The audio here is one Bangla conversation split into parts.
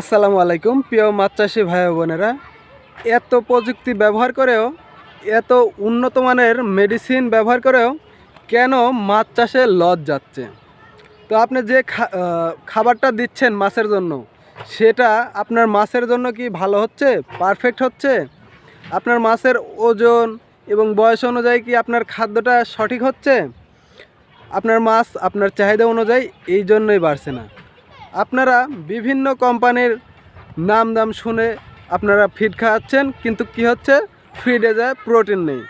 আসসালামু আলাইকুম, প্রিয় মাছ চাষি ভাই বোনেরা। এত প্রযুক্তি ব্যবহার করেও, এত উন্নত মানের মেডিসিন ব্যবহার করেও কেন মাছ চাষে লস যাচ্ছে? তো আপনি যে খাবারটা দিচ্ছেন মাছের জন্য, সেটা আপনার মাছের জন্য কি ভালো হচ্ছে? পারফেক্ট হচ্ছে? আপনার মাছের ওজন এবং বয়স অনুযায়ী কি আপনার খাদ্যটা সঠিক হচ্ছে? আপনার মাছ আপনার চাহিদা অনুযায়ী এই জন্যই বাড়ছে না। আপনারা বিভিন্ন কোম্পানির নাম দাম শুনে আপনারা ফিড খাওয়াচ্ছেন, কিন্তু কি হচ্ছে? ফিডে যায় প্রোটিন নেই।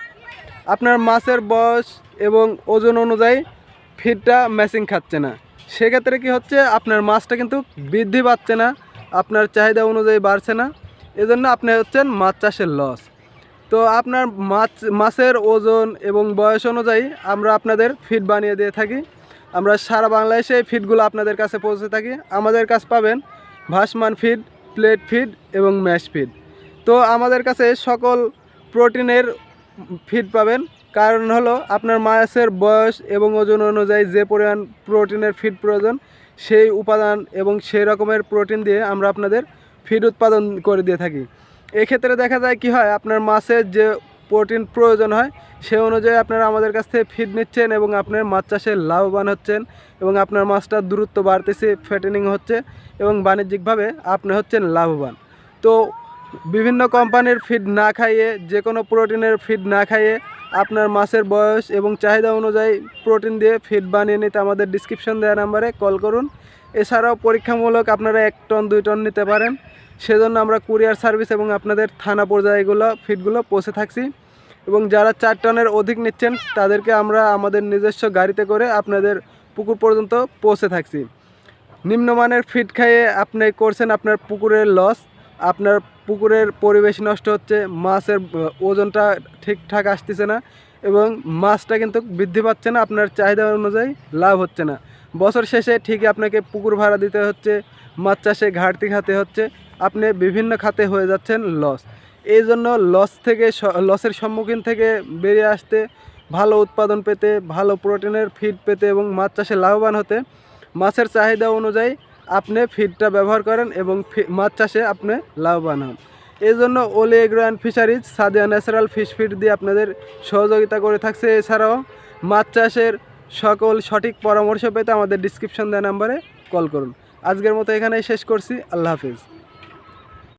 আপনার মাছের বয়স এবং ওজন অনুযায়ী ফিডটা ম্যাচিং খাচ্ছে না। সেক্ষেত্রে কি হচ্ছে? আপনার মাছটা কিন্তু বৃদ্ধি পাচ্ছে না, আপনার চাহিদা অনুযায়ী বাড়ছে না। এজন্য আপনি হচ্ছেন মাছ চাষের লস তো আপনার মাছ, মাছের ওজন এবং বয়স অনুযায়ী আমরা আপনাদের ফিড বানিয়ে দিয়ে থাকি। আমরা সারা বাংলাদেশে ফিডগুলো আপনাদের কাছে পৌঁছে থাকি। আমাদের কাছে পাবেন ভাসমান ফিড প্লেট ফিড এবং ম্যাশ ফিড তো আমাদের কাছে সকল প্রোটিনের ফিড পাবেন। কারণ হলো আপনার মাছের বয়স এবং ওজন অনুযায়ী যে পরিমাণ প্রোটিনের ফিড প্রয়োজন, সেই উপাদান এবং সেই রকমের প্রোটিন দিয়ে আমরা আপনাদের ফিড উৎপাদন করে দিয়ে থাকি। এক্ষেত্রে দেখা যায় কি হয়, আপনার মাছের যে প্রোটিন প্রয়োজন হয়, সে অনুযায়ী আপনারা আমাদের কাছ থেকে ফিড নিচ্ছেন এবং আপনার মাছ চাষে লাভবান হচ্ছেন এবং আপনার মাছটা দূরত্ব বাড়তেছে ফ্যাটেনিং হচ্ছে এবং বাণিজ্যিকভাবে আপনি হচ্ছেন লাভবান। তো বিভিন্ন কোম্পানির ফিড না খাইয়ে, যে কোনো প্রোটিনের ফিড না খাইয়ে আপনার মাছের বয়স এবং চাহিদা অনুযায়ী প্রোটিন দিয়ে ফিড বানিয়ে নিতে আমাদের ডিসক্রিপশন দেওয়া নাম্বারে কল করুন। এছাড়াও পরীক্ষামূলক আপনারা এক টন, দুই টন নিতে পারেন। সেজন্য আমরা কুরিয়ার সার্ভিস এবং আপনাদের থানা পর্যায়েগুলো ফিডগুলো পৌঁছে থাকছি। এবং যারা চার টনের অধিক নিচ্ছেন, তাদেরকে আমরা আমাদের নিজস্ব গাড়িতে করে আপনাদের পুকুর পর্যন্ত পৌঁছে থাকছি। নিম্নমানের ফিড খাইয়ে আপনি করছেন আপনার পুকুরের লস। আপনার পুকুরের পরিবেশ নষ্ট হচ্ছে, মাছের ওজনটা ঠিকঠাক আসতেছে না এবং মাছটা কিন্তু বৃদ্ধি পাচ্ছে না, আপনার চাহিদা অনুযায়ী লাভ হচ্ছে না। বছর শেষে ঠিকই আপনাকে পুকুর ভাড়া দিতে হচ্ছে, মাছ চাষে ঘাটতি খাতে হচ্ছে, আপনি বিভিন্ন খাতে হয়ে যাচ্ছেন লস এই জন্য লস থেকে লসের সম্মুখীন থেকে বেরিয়ে আসতে, ভালো উৎপাদন পেতে, ভালো প্রোটিনের ফিড পেতে এবং মাছ চাষে লাভবান হতে, মাছের চাহিদা অনুযায়ী আপনি ফিডটা ব্যবহার করেন এবং মাছ চাষে আপনি লাভবান হন। এই জন্য Oli agro and fisheries Sadia natural fish feed দিয়ে আপনাদের সহযোগিতা করে থাকছে। এছাড়াও মাছ চাষের সকল সঠিক পরামর্শ পেতে আমাদের ডিসক্রিপশন দেওয়া নাম্বারে কল করুন। আজকের মতো এখানেই শেষ করছি। আল্লাহ হাফিজ।